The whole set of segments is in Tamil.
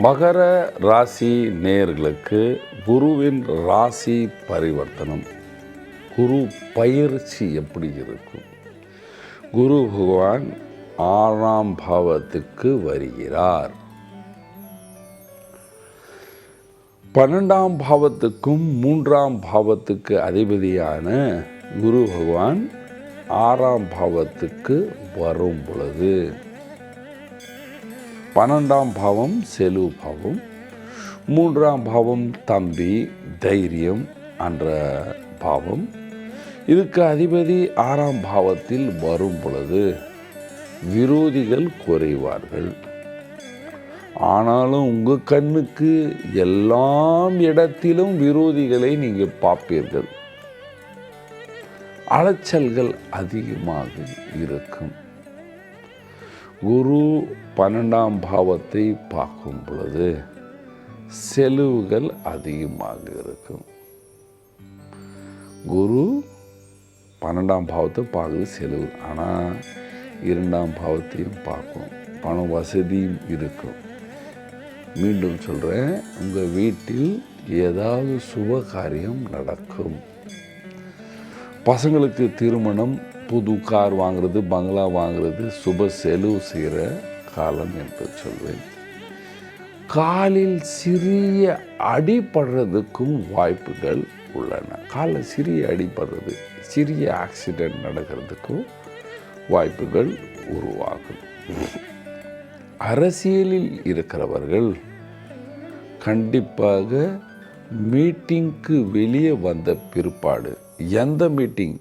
மகர ராசி நேயர்களுக்கு குருவின் ராசி பரிவர்த்தனம். குரு பயிற்சி எப்படி இருக்கும்? குரு பகவான் ஆறாம் பாவத்துக்கு வருகிறார். பன்னெண்டாம் பாவத்துக்கும் மூன்றாம் பாவத்துக்கு அதிபதியான குரு பகவான் ஆறாம் பாவத்துக்கு வரும் பொழுது பன்னெண்டாம் பாவம் செலவு பாவம் மூன்றாம் பாவம் தம்பி தைரியம் என்ற பாவம். இதுக்கு அதிபதி ஆறாம் பாவத்தில் வரும் பொழுது விரோதிகள் குறைவார்கள். ஆனாலும் உங்கள் கண்ணுக்கு எல்லாம் இடத்திலும் விரோதிகளை நீங்கள் பார்ப்பீர்கள். அலைச்சல்கள் அதிகமாக இருக்கும். குரு பன்னெண்டாம் பாவத்தை பார்க்கும் பொழுது செலவுகள் அதிகமாக இருக்கும். குரு பன்னெண்டாம் பாவத்தை பார்க்குது செலவு ஆனால் இரண்டாம் பாவத்தையும் பார்க்கும். பண வசதியும் இருக்கும். மீண்டும் சொல்கிறேன் உங்கள் வீட்டில் ஏதாவது சுப காரியம் நடக்கும். பசங்களுக்கு திருமணம் புது கார் வாங்குறது பங்களா வாங்குறது சுப செலவு செய்கிற காலம் என்று சொல்வேன். காலில் சிறிய அடிபடுறதுக்கும் வாய்ப்புகள் உள்ளன. காலில் சிறிய அடிபடுறது சிறிய ஆக்சிடெண்ட் நடக்கிறதுக்கும் வாய்ப்புகள் உருவாகும். அரசியலில் இருக்கிறவர்கள் கண்டிப்பாக மீட்டிங்க்கு வெளியே வந்த பிற்பாடு எந்த மீட்டிங்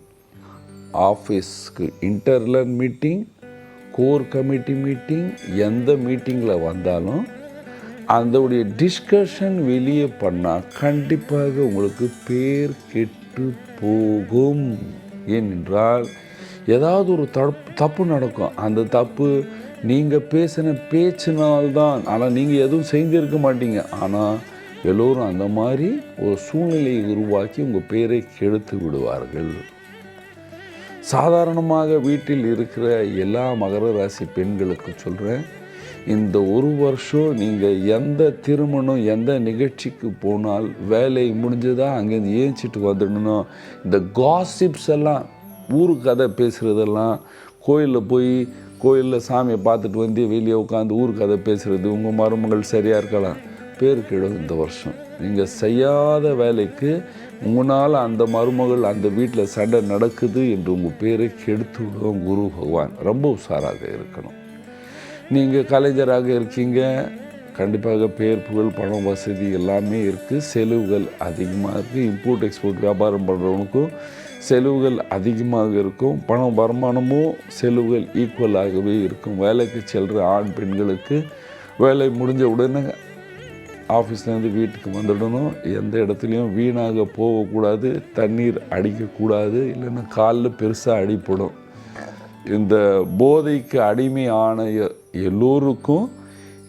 ஆஃபீஸ்க்கு இன்டர்லர் மீட்டிங் கோர் கமிட்டி மீட்டிங் எந்த மீட்டிங்கில் வந்தாலும் அதோடைய டிஸ்கஷன் வெளியே பண்ணால் கண்டிப்பாக உங்களுக்கு பேர் கெட்டு போகும். ஏனென்றால் ஏதாவது ஒரு தப்பு தப்பு நடக்கும். அந்த தப்பு நீங்கள் பேசின பேச்சினால்தான். ஆனால் நீங்கள் எதுவும் செஞ்சிருக்க மாட்டீங்க. ஆனால் எல்லோரும் அந்த மாதிரி ஒரு சூழ்நிலையை உருவாக்கி உங்கள் பேரை கெடுத்து விடுவார்கள். சாதாரணமாக வீட்டில் இருக்கிற எல்லா மகர ராசி பெண்களுக்கு சொல்கிறேன் இந்த ஒரு வருஷம் நீங்கள் எந்த திருமணம் எந்த நிகழ்ச்சிக்கு போனால் வேலை முடிஞ்சதா அங்கேருந்து ஏஞ்சிட்டு வந்துடணும் இந்த காசிப்ஸ் எல்லாம் ஊரு கதை பேசுகிறதெல்லாம் கோயிலில் போய் கோயிலில் சாமியை பார்த்துட்டு வந்து வெளியே உட்காந்து ஊர் கதை பேசுகிறது உங்கள் மருமகள் சரியாக இருக்கலாம். பேர் கெடும் இந்த வருஷம். நீங்கள் செய்யாத வேலைக்கு உங்களால் அந்த மருமகள் அந்த வீட்டில் சண்டை நடக்குது என்று உங்கள் பேரை கெடுத்து விடுவோம் குரு பகவான். ரொம்ப உஷாராக இருக்கணும். நீங்கள் கலைஞராக இருக்கீங்க. கண்டிப்பாக பேர் புகழ் பணம் வசதி எல்லாமே இருக்குது செலவுகள் அதிகமாக இருக்குது இம்போர்ட் எக்ஸ்போர்ட் வியாபாரம் பண்ணுறவனுக்கும் செலவுகள் அதிகமாக இருக்கும். பணம் வருமானமும் செலவுகள் ஈக்குவலாகவே இருக்கும். வேலைக்கு செல்கிற ஆண் பெண்களுக்கு வேலை முடிஞ்ச உடனே ஆஃபீஸ்லேருந்து வீட்டுக்கு வந்துடணும். எந்த இடத்துலையும் வீணாக போகக்கூடாது தண்ணீர் அடிக்கக்கூடாது இல்லைன்னா காலில் பெருசாக அடிப்படும். இந்த போதைக்கு அடிமையான எ- எல்லோருக்கும்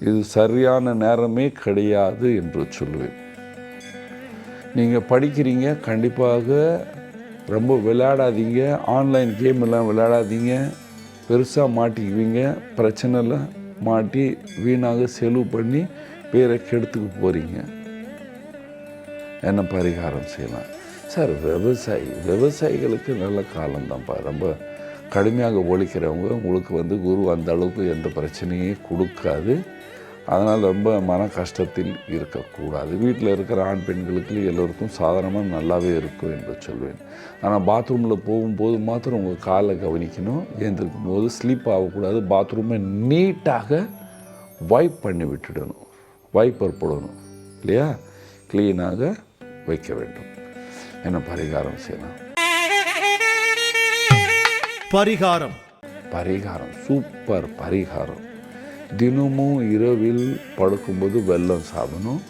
இது சரியான நேரமே கிடையாது என்று சொல்லுவேன். நீங்கள் படிக்கிறீங்க கண்டிப்பாக ரொம்ப விளையாடாதீங்க. ஆன்லைன் கேம் எல்லாம் விளையாடாதீங்க. பெருசாக மாட்டிக்குவீங்க. பிரச்சனைலாம் மாட்டி வீணாக செலவு பண்ணி பேரை கெடுத்துக்கு போகிறீங்க என்ன பரிகாரம் செய்யலாம்? சார் விவசாயி விவசாயிகளுக்கு நல்ல காலம்தான்ப்பா. ரொம்ப கடுமையாக ஒழிக்கிறவங்க உங்களுக்கு வந்து குரு அந்த அளவுக்கு எந்த பிரச்சனையும் கொடுக்காது. அதனால் ரொம்ப மன கஷ்டத்தில் இருக்கக்கூடாது. வீட்டில் இருக்கிற ஆண் பெண்களுக்கு எல்லோருக்கும் சாதாரணமாக நல்லாவே இருக்கும் என்று சொல்வேன். ஆனால் பாத்ரூமில் போகும்போது மாத்திரம் உங்கள் காலை கவனிக்கணும். ஏந்திருக்கும் போது ஸ்லீப் ஆகக்கூடாது. பாத்ரூமை நீட்டாக வைப் பண்ணி விட்டுடணும். வைப்பர் போடணும். இல்லையா? க்ளீனாக வைக்க வேண்டும். என்ன பரிகாரம் செய்யலாம்? பரிகாரம். பரிகாரம். சூப்பர் பரிகாரம். தினமும் இரவில் படுக்கும்போது வெல்லம் சாப்பிடணும்.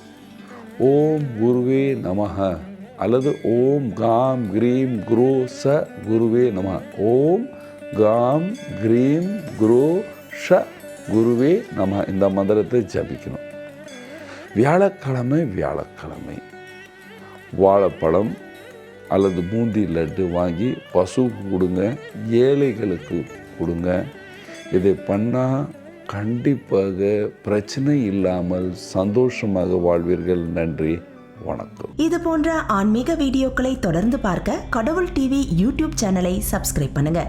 ஓம் குருவே நமஹ. அல்லது ஓம் காம் கிரீம் குரு ச குருவே நம ஓம் காம் கிரீம் குரு ஷ குருவே நம இந்த மந்திரத்தை ஜபிக்கணும். வியாழக்கிழமை வியாழக்கிழமை. வாழைப்பழம் அல்லது பூந்தி லட்டு வாங்கி பசுவுக்கு கொடுங்க ஏழைகளுக்கு கொடுங்க. இதை பண்ணால் கண்டிப்பாக பிரச்சனை இல்லாமல் சந்தோஷமாக வாழ்வீர்கள். நன்றி வணக்கம். இது போன்ற ஆன்மீக வீடியோக்களை தொடர்ந்து பார்க்க கடவுள் டிவி யூடியூப் சேனலை சப்ஸ்கிரைப் பண்ணுங்க.